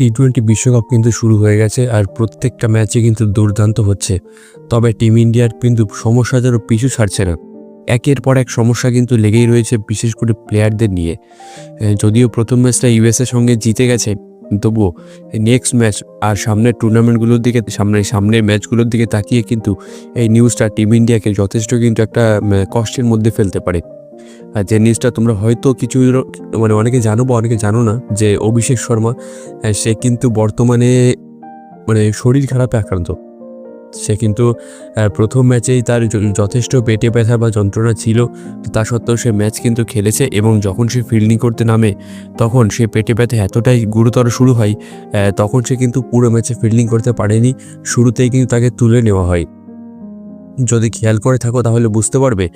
T twenty বিশ্বকাপ কিন্তু শুরু হয়ে গেছে আর প্রত্যেকটা ম্যাচে কিন্তু দুর্দান্ত হচ্ছে। তবে টিম ইন্ডিয়ার কিন্তু সমস্যা যেন পিছু ছাড়ছে না। একের পর এক সমস্যা কিন্তু লেগেই রয়েছে বিশেষ করে প্লেয়ারদের নিয়ে। যদিও প্রথম ম্যাচটা ইউএসের সঙ্গে জিতে গেছে, তবুও নেক্সট ম্যাচ আর সামনের টুর্নামেন্টগুলোর দিকে, সামনে, সামনের ম্যাচগুলোর দিকে তাকিয়ে কিন্তু এই নিউজটা টিম ইন্ডিয়াকে যথেষ্ট কিন্তু একটা কষ্টের মধ্যে ফেলতে পারে। আর যে নিউজটা তোমরা হয়তো কিছু মানে অনেকে জানো বা অনেকে জানো না, যে অভিষেক শর্মা সে কিন্তু বর্তমানে মানে শরীর খারাপে আক্রান্ত। সে কিন্তু প্রথম ম্যাচেই তার যথেষ্ট পেটে ব্যথা বা যন্ত্রণা ছিল, তা সত্ত্বেও সে ম্যাচ কিন্তু খেলেছে এবং যখন সে ফিল্ডিং করতে নামে, তখন সে পেটে ব্যথা এতটাই গুরুতর শুরু হয় তখন সে কিন্তু পুরো ম্যাচে ফিল্ডিং করতে পারেনি, শুরুতেই কিন্তু তাকে তুলে নেওয়া হয়। যদি খেয়াল করে থাকো তাহলে বুঝতে পারবে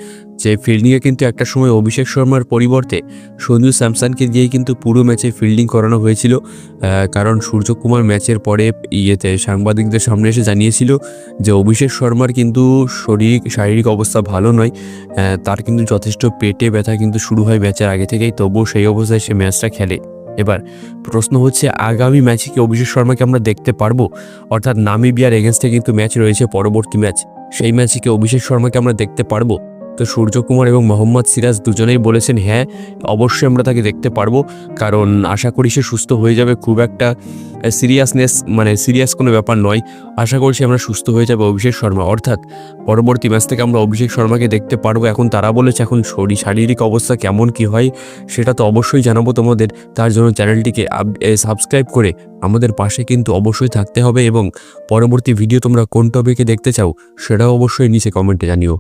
যে ফিল্ডিংয়ে কিন্তু একটা সময় অভিষেক শর্মার পরিবর্তে সঞ্জু স্যামসনকে দিয়েই কিন্তু পুরো ম্যাচে ফিল্ডিং করানো হয়েছিল। কারণ সূর্যকুমার ম্যাচের পরে ইয়েতে সাংবাদিকদের সামনে এসে জানিয়েছিল যে অভিষেক শর্মার কিন্তু শরীর শারীরিক অবস্থা ভালো নয়। তার কিন্তু যথেষ্ট পেটে ব্যথা কিন্তু শুরু হয় ম্যাচের আগে থেকেই, তবুও সেই অবস্থায় সে ম্যাচটা খেলে। এবার প্রশ্ন হচ্ছে, আগামী ম্যাচে কি অভিষেক শর্মাকে আমরা দেখতে পারব? অর্থাৎ নামিবিয়ার এগেনস্টে কিন্তু ম্যাচ রয়েছে, পরবর্তী ম্যাচ। সেই ম্যাচে কি অভিষেক শর্মাকে আমরা দেখতে পারব। তো সূর্যকুমার এবং মোহাম্মদ সিরাজ দুজনেই বলেছেন হ্যাঁ অবশ্যই আমরা তাকে দেখতে পারব। কারণ আশা করি সে সুস্থ হয়ে যাবে। খুব একটা সিরিয়াসনেস মানে সিরিয়াস কোনো ব্যাপার নয়। আশা করছি আমরা সুস্থ হয়ে যাবে অভিষেক শর্মা। অর্থাৎ পরবর্তী ম্যাচ থেকে আমরা অভিষেক শর্মাকে দেখতে পারব। এখন তারা বলেছে, এখন শরীর, শারীরিক অবস্থা কেমন, কি হয়, সেটা তো অবশ্যই জানাব তোমাদের। তার জন্য চ্যানেলটিকে সাবস্ক্রাইব করে আমাদের পাশে কিন্তু অবশ্যই থাকতে হবে এবং পরবর্তী ভিডিও তোমরা কোন টপিকে দেখতে চাও, সেটাও অবশ্যই নিচে কমেন্টে জানিও।